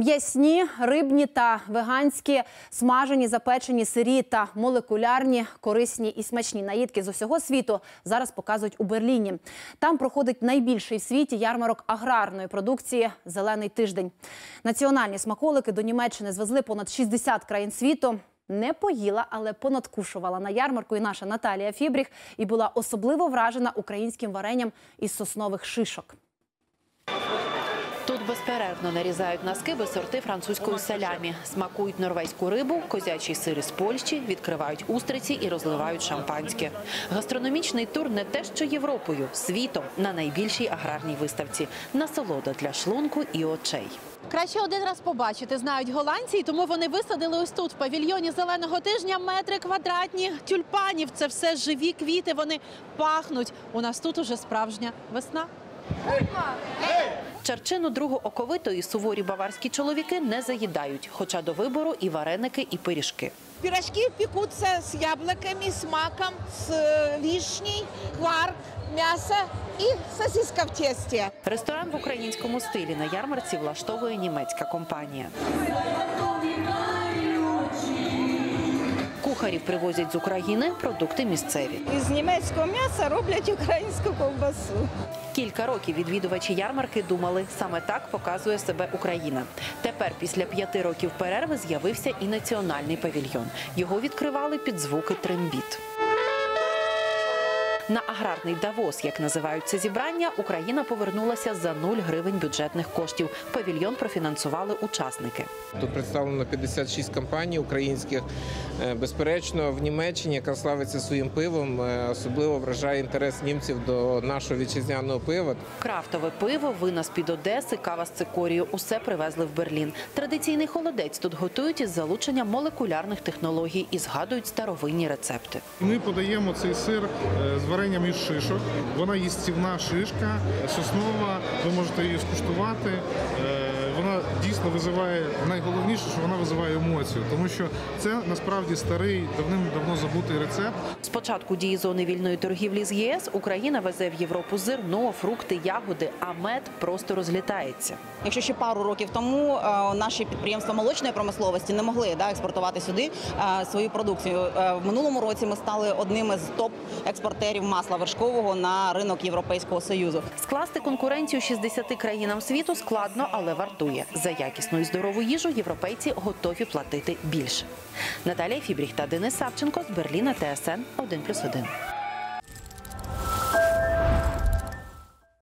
М'ясні, рибні та веганські, смажені, запечені, сирі та молекулярні, корисні і смачні наїдки з усього світу зараз показують у Берліні. Там проходить найбільший в світі ярмарок аграрної продукції Зелений тиждень. Національні смаколики до Німеччини звезли понад 60 країн світу. Не поїла, але понадкушувала на ярмарку і наша Наталія Фібріх і була особливо вражена українським варенням із соснових шишок. Тут безперервно нарізають на скиби сорти французької салямі, смакують норвезьку рибу, козячий сир із Польщі, відкривають устриці і розливають шампанське. Гастрономічний тур не те, що Європою, світом на найбільшій аграрній виставці. Насолода для шлунку і очей. Краще один раз побачити, знають голландці, і тому вони висадили ось тут, в павільйоні зеленого тижня, метри квадратні тюльпанів. Це все живі квіти, вони пахнуть. У нас тут уже справжня весна. Черчину другу оковитої суворі баварські чоловіки не заїдають, хоча до вибору і вареники, і пиріжки. Пирожки пекутся с яблоками, с маком, с э, вишней, мясо и сосиска в тесте. Ресторан в українському стилі на ярмарці влаштовує німецька компанія. Кухарів привозять з України продукти місцеві. Із німецького м'яса роблять українську ковбасу. Кілька років відвідувачі ярмарки думали, саме так показує себе Україна. Тепер, після п'яти років перерви, з'явився і національний павільйон. Його відкривали під звуки трембіт. На аграрний Давос, як називають це зібрання, Україна повернулася за 0 гривень бюджетних коштів. Павільйон профінансували учасники. Тут представлено 56 компаній українських. Е, Безперечно, в Німеччині, яка славиться своїм пивом, е, особливо вражає інтерес німців до нашого вітчизняного пива. Крафтове пиво, вина з-під Одеси, кава з цикорію – усе привезли в Берлін. Традиційний холодець тут готують із залученням молекулярних технологій і згадують старовинні рецепти. Ми подаємо цей сир е, з варенням із шишок. Вона їстівна шишка, соснова. Ви можете її скуштувати. Вона дійсно визиває найголовніше, що вона визиває емоцію, тому що це насправді старий, давним-давно забутий рецепт. З початку дії зони вільної торгівлі з ЄС Україна везе в Європу зерно, фрукти, ягоди, а мед просто розлітається. Якщо ще пару років тому е, наші підприємства молочної промисловості не могли да, експортувати сюди е, свою продукцію. Е, В минулому році ми стали одним із топ-експортерів масла вершкового на ринок Європейського союзу. Скласти конкуренцію 60 країнам світу складно, але вартує. За якісну і здорову їжу європейці готові платити більше. Наталія Фібріх та Денис Савченко з Берліна ТСН 1+,1.